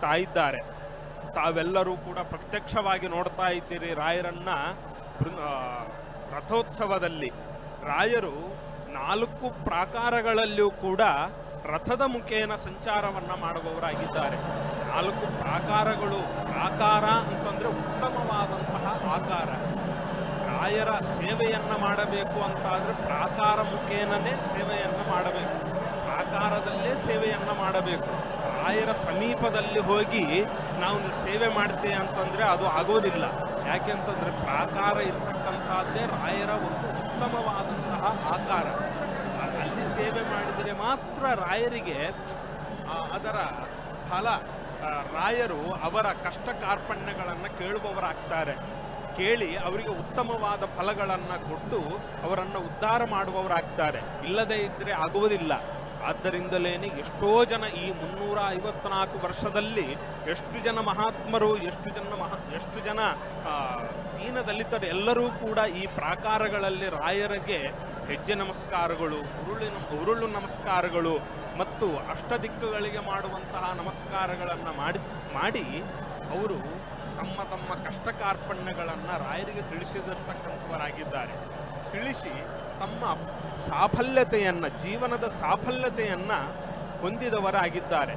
ಹೋಗ್ತಾ ಇದ್ದಾರೆ. ತಾವೆಲ್ಲರೂ ಕೂಡ ಪ್ರತ್ಯಕ್ಷವಾಗಿ ನೋಡ್ತಾ ಇದ್ದೀರಿ. ರಾಯರನ್ನ ರಥೋತ್ಸವದಲ್ಲಿ ರಾಯರು ನಾಲ್ಕು ಪ್ರಾಕಾರಗಳಲ್ಲಿಯೂ ಕೂಡ ರಥದ ಮುಖೇನ ಸಂಚಾರವನ್ನ ಮಾಡುವವರಾಗಿದ್ದಾರೆ. ನಾಲ್ಕು ಪ್ರಾಕಾರಗಳು ಪ್ರಾಕಾರ ಅಂತಂದ್ರೆ ಉತ್ತಮವಾದಂತಹ ಆಕಾರ. ರಾಯರ ಸೇವೆಯನ್ನ ಮಾಡಬೇಕು ಅಂತ ಆದ್ರೆ ಪ್ರಾಕಾರ ಮುಖೇನನೇ ಸೇವೆಯನ್ನ ಮಾಡಬೇಕು. ಪ್ರಾಕಾರದಲ್ಲೇ ಸೇವೆಯನ್ನ ಮಾಡಬೇಕು. ರಾಯರ ಸಮೀಪದಲ್ಲಿ ಹೋಗಿ ನಾವು ಸೇವೆ ಮಾಡ್ತೇವೆ ಅಂತಂದರೆ ಅದು ಆಗೋದಿಲ್ಲ. ಯಾಕೆಂತಂದರೆ ಪ್ರಾಕಾರ ಇರ್ತಕ್ಕಂಥದ್ದೇ ರಾಯರ ಒಂದು ಉತ್ತಮವಾದಂತಹ ಆಕಾರ. ಅಲ್ಲಿ ಸೇವೆ ಮಾಡಿದರೆ ಮಾತ್ರ ರಾಯರಿಗೆ ಅದರ ಫಲ ರಾಯರು ಅವರ ಕಷ್ಟ ಕಾರ್ಪಣ್ಯಗಳನ್ನು ಕೇಳುವವರಾಗ್ತಾರೆ. ಕೇಳಿ ಅವರಿಗೆ ಉತ್ತಮವಾದ ಫಲಗಳನ್ನು ಕೊಟ್ಟು ಅವರನ್ನು ಉದ್ಧಾರ ಮಾಡುವವರಾಗ್ತಾರೆ. ಇಲ್ಲದೇ ಇದ್ದರೆ ಆಗುವುದಿಲ್ಲ ಆದ್ದರಿಂದಲೇನೆ ಎಷ್ಟೋ ಜನ ಈ ಮುನ್ನೂರ ಐವತ್ನಾಲ್ಕು ವರ್ಷದಲ್ಲಿ ಎಷ್ಟು ಜನ ಮಹಾತ್ಮರು, ಎಷ್ಟು ಜನ ಮಹಾ, ಎಷ್ಟು ಜನ ದೀನದಲಿತರು ದೀನ ದಲಿತರು ಎಲ್ಲರೂ ಕೂಡ ಈ ಪ್ರಾಕಾರಗಳಲ್ಲಿ ರಾಯರಿಗೆ ಹೆಜ್ಜೆ ನಮಸ್ಕಾರಗಳು ಉರುಳಿನ ಉರುಳು ನಮಸ್ಕಾರಗಳು ಮತ್ತು ಅಷ್ಟದಿಕ್ಕುಗಳಿಗೆ ಮಾಡುವಂತಹ ನಮಸ್ಕಾರಗಳನ್ನು ಮಾಡಿ ಮಾಡಿ ಅವರು ತಮ್ಮ ತಮ್ಮ ಕಷ್ಟ ಕಾರ್ಪಣ್ಯಗಳನ್ನು ರಾಯರಿಗೆ ತಿಳಿಸಿದಿರ್ತಕ್ಕಂಥವರಾಗಿದ್ದಾರೆ. ತಿಳಿಸಿ ತಮ್ಮ ಸಾಫಲ್ಯತೆಯನ್ನು ಜೀವನದ ಸಾಫಲ್ಯತೆಯನ್ನು ಹೊಂದಿದವರಾಗಿದ್ದಾರೆ.